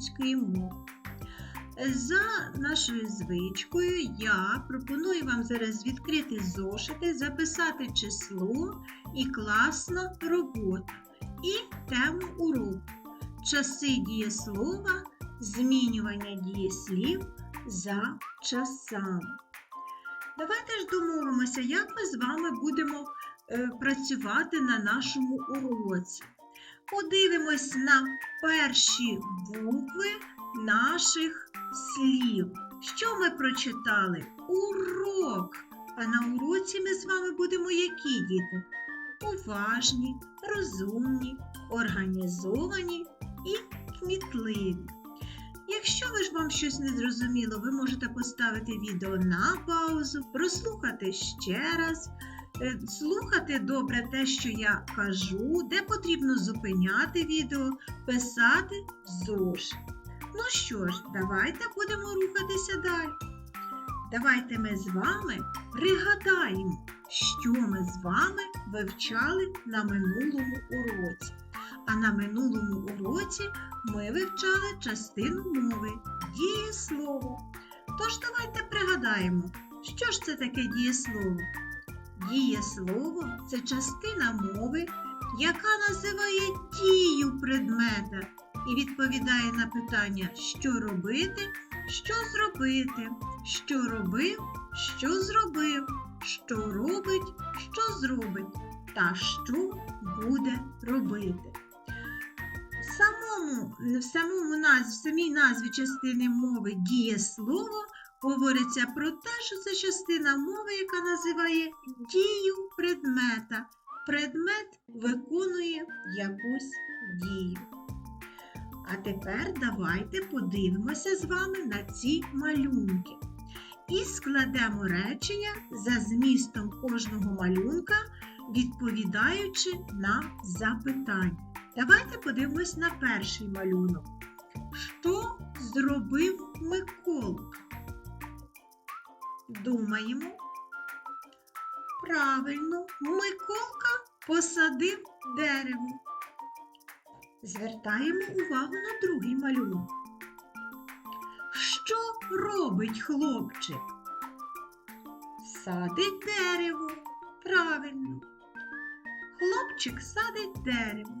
української мови. За нашою звичкою я пропоную вам зараз відкрити зошити, записати число і класна робота. І тему уроку. Часи дієслова, змінювання дієслів за часами. Давайте ж домовимося, як ми з вами будемо е, працювати на нашому уроці. Подивимось на перші букви наших слів. Що ми прочитали? Урок. А на уроці ми з вами будемо які діти? Уважні, розумні, організовані і кмітливі. Якщо ви ж вам щось не зрозуміло, ви можете поставити відео на паузу, прослухати ще раз, слухати добре те, що я кажу, де потрібно зупиняти відео, писати зошит. Ну що ж, давайте будемо рухатися далі. Давайте ми з вами пригадаємо, що ми з вами вивчали на минулому уроці. А на минулому уроці ми вивчали частину мови дієслово. Тож давайте пригадаємо, що ж це таке дієслово? Дієслово це частина мови, яка називає дію предмета і відповідає на питання, що робити, що зробити, що робив, що зробив, що робить, що зробить та що буде робити. В самому, в самому в самій назві частини мови дієслово говориться про те, що це частина мови, яка називає дію предмета. Предмет виконує якусь дію. А тепер давайте подивимося з вами на ці малюнки. І складемо речення за змістом кожного малюнка, відповідаючи на запитання. Давайте подивимось на перший малюнок. Що зробив Миколка? Думаємо. Правильно, Миколка посадив дерево. Звертаємо увагу на другий малюнок. Що робить хлопчик? Садить дерево. Правильно. Хлопчик садить дерево.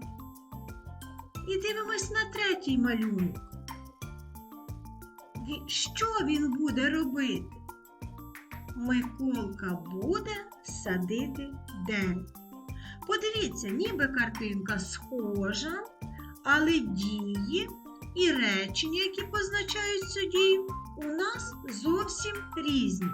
І дивимось на третій малюнок. Що він буде робити? Миколка буде садити дерево. Подивіться, ніби картинка схожа, але дії і речення, які позначають цю дію, у нас зовсім різні.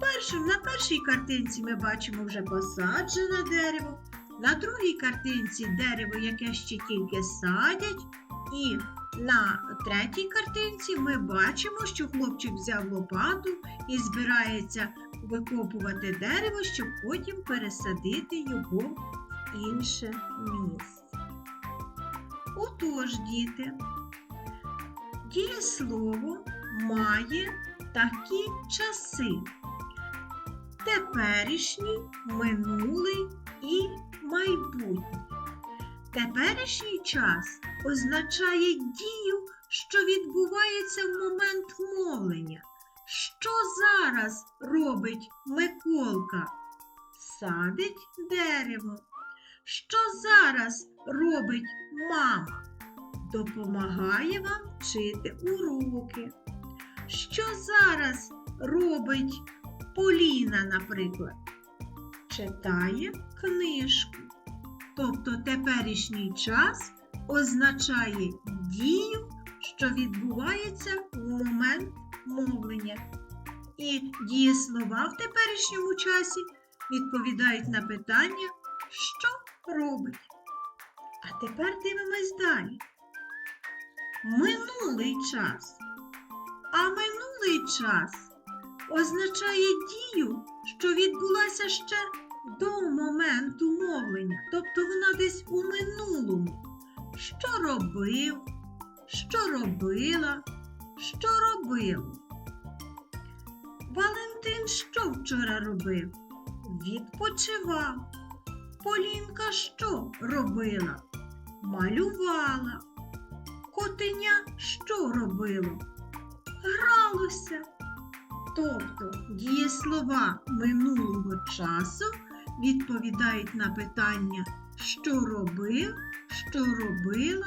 Першим, на першій картинці ми бачимо вже посаджене дерево, на другій картинці дерево, яке ще тільки садять, і на третій картинці ми бачимо, що хлопчик взяв лопату і збирається викопувати дерево, щоб потім пересадити його в інше місце. Отож, діти, дієслово має такі часи. Теперішній, минулий і майбутній. Теперішній час означає дію, що відбувається в момент мовлення. Що зараз робить Миколка? Садить дерево. Що зараз робить мама? Допомагає вам вчити уроки. Що зараз робить Поліна, наприклад? Читає книжку. Тобто теперішній час означає дію, що відбувається в момент мовлення. І дієслова в теперішньому часі відповідають на питання, що робить. А тепер дивимось далі. Минулий час. А минулий час означає дію, що відбулася ще до моменту мовлення, тобто вона десь у минулому. Що робив, що робила, що робило. Валентин що вчора робив? Відпочивав. Полінка що робила? малювала. Котеня що робило? Гралося. Тобто дієслова минулого часу відповідають на питання, що робив, що робила,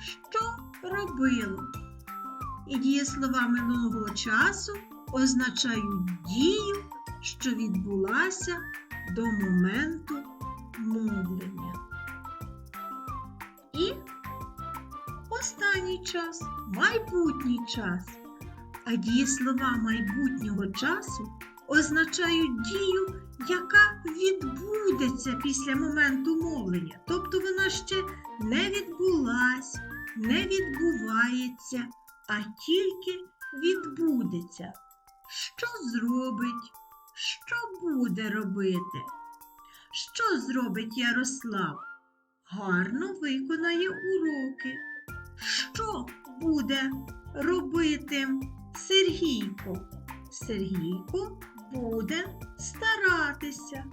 що робило. І дієслова минулого часу означають дію, що відбулася до моменту мовлення. І останній час майбутній час. А дієслова майбутнього часу означають дію, яка відбудеться після моменту мовлення. Тобто вона ще не відбулась, не відбувається, а тільки відбудеться. Що зробить? Що буде робити? Що зробить Ярослав? Гарно виконає уроки. Що буде робити Сергійко? Сергійко буде старатися.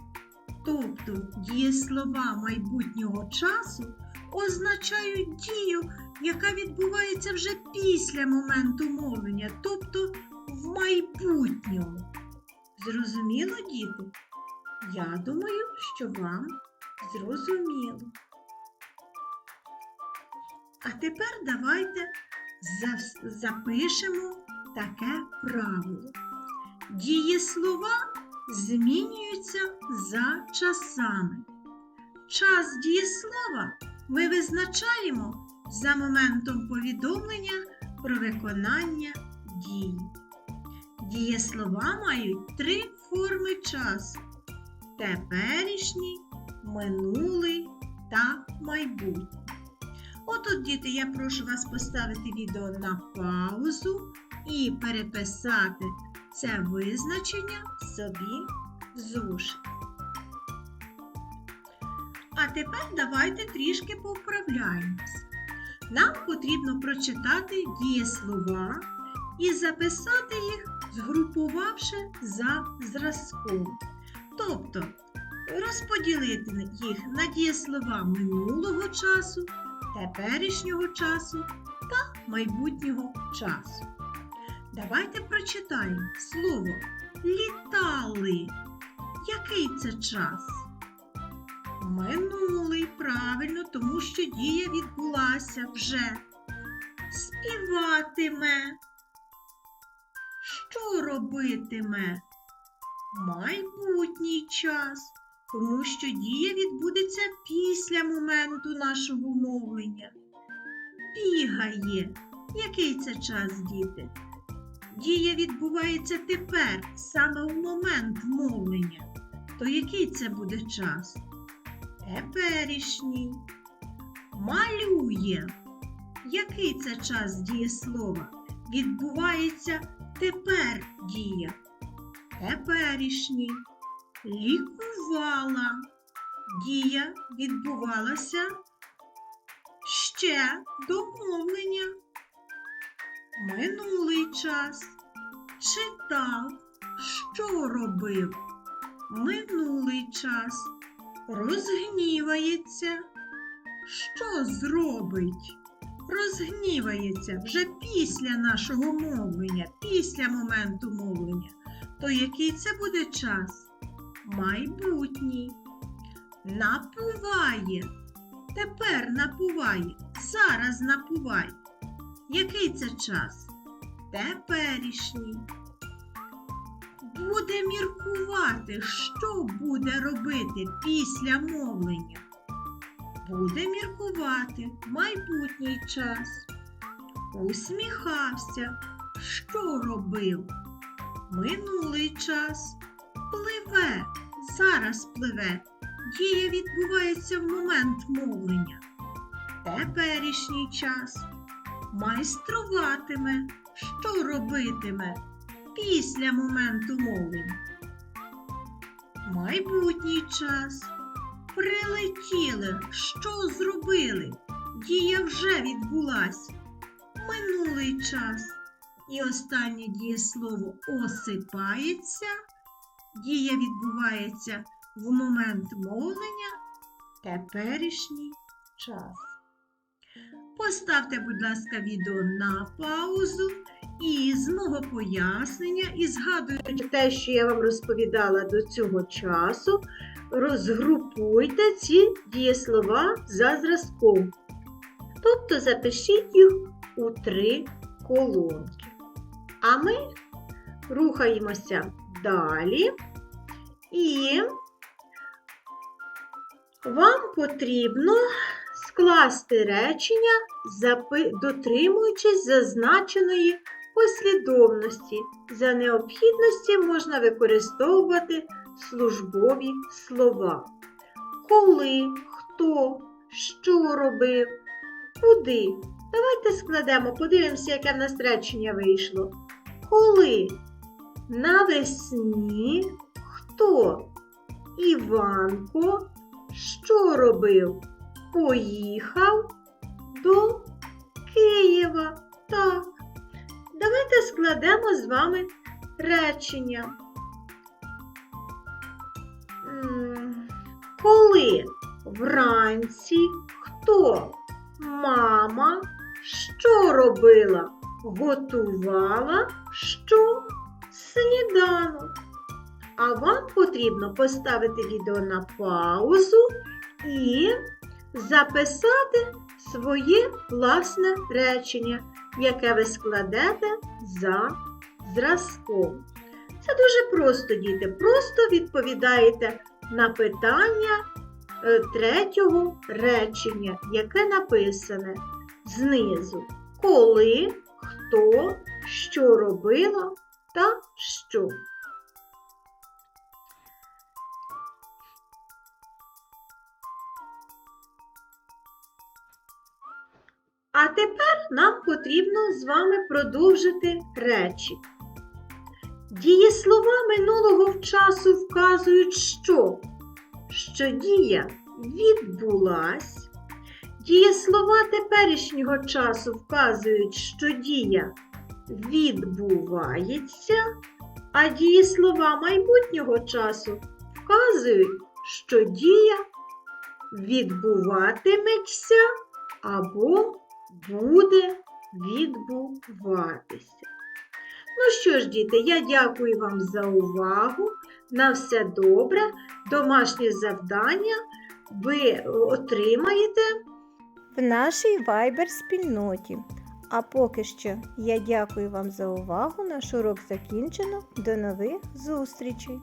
Тобто дієслова майбутнього часу означають дію, яка відбувається вже після моменту мовлення, тобто в майбутньому. Зрозуміло, діти? Я думаю, що вам зрозуміло. А тепер давайте запишемо таке правило. Дієслова змінюються за часами. Час дієслова ми визначаємо за моментом повідомлення про виконання дії. Дієслова мають три форми часу: теперішній, минулий та майбутній. Отут, діти, я прошу вас поставити відео на паузу і переписати це визначення собі в зошит. А тепер давайте трішки повправляємось. Нам потрібно прочитати дієслова і записати їх, згрупувавши за зразком. Тобто розподілити їх на дієслова минулого часу, теперішнього часу та майбутнього часу. Давайте прочитаємо слово літали. Який це час? Минулий, правильно, тому що дія відбулася вже. Співатиме. Що робитиме? Майбутній час, тому що дія відбудеться після моменту нашого мовлення. Бігає. Який це час, діти? Дія відбувається тепер, саме в момент мовлення. То який це буде час? Теперішній. Малює. Який це час дієслова? Відбувається тепер дія. Теперішній. Лікувала. Дія відбувалася ще до мовлення. Минулий час. Читав. Що робив? Минулий час. Розгнівається. Що зробить? Розгнівається вже після нашого мовлення, після моменту мовлення. То який це буде час? Майбутній. Напуває. Тепер напуває. Зараз напуває. Який це час? Теперішній. Буде міркувати, що буде робити після мовлення. Буде міркувати майбутній час. Усміхався. Що робив? Минулий час. Пливе. Зараз пливе. Дія відбувається в момент мовлення. Теперішній час. Майструватиме. Що робитиме? Після моменту мовлення. Майбутній час. Прилетіли. Що зробили? Дія вже відбулась. Минулий час. І останнє дієслово осипається. Дія відбувається в момент мовлення теперішній час. Поставте, будь ласка, відео на паузу і з мого пояснення, і згадуючи те, що я вам розповідала до цього часу, розгрупуйте ці дієслова за зразком. Тобто запишіть їх у три колонки. А ми рухаємося далі і вам потрібно скласти речення, дотримуючись зазначеної послідовності. За необхідності можна використовувати службові слова. Коли, хто, що робив, куди. Давайте складемо, подивимося, яке в нас речення вийшло. Коли навесні хто? Іванко що робив? Поїхав до Києва. Так. Давайте складемо з вами речення. Коли вранці хто? Мама що робила? Готувала що? Сніданок. А вам потрібно поставити відео на паузу і записати своє власне речення, яке ви складете за зразком. Це дуже просто, діти. Просто відповідаєте на питання е, третього речення, яке написане знизу. Коли, хто, що робила та що. А тепер нам потрібно з вами продовжити речі. Дієслова минулого часу вказують, що? Що дія відбулась. Дієслова теперішнього часу вказують, що дія відбувається, а дієслова майбутнього часу вказують, що дія відбуватиметься або буде відбуватися. Ну що ж, діти, я дякую вам за увагу. На все добре. Домашнє завдання ви отримаєте. в нашій Viber спільноті. А поки що я дякую вам за увагу. Наш урок закінчено. До нових зустрічей!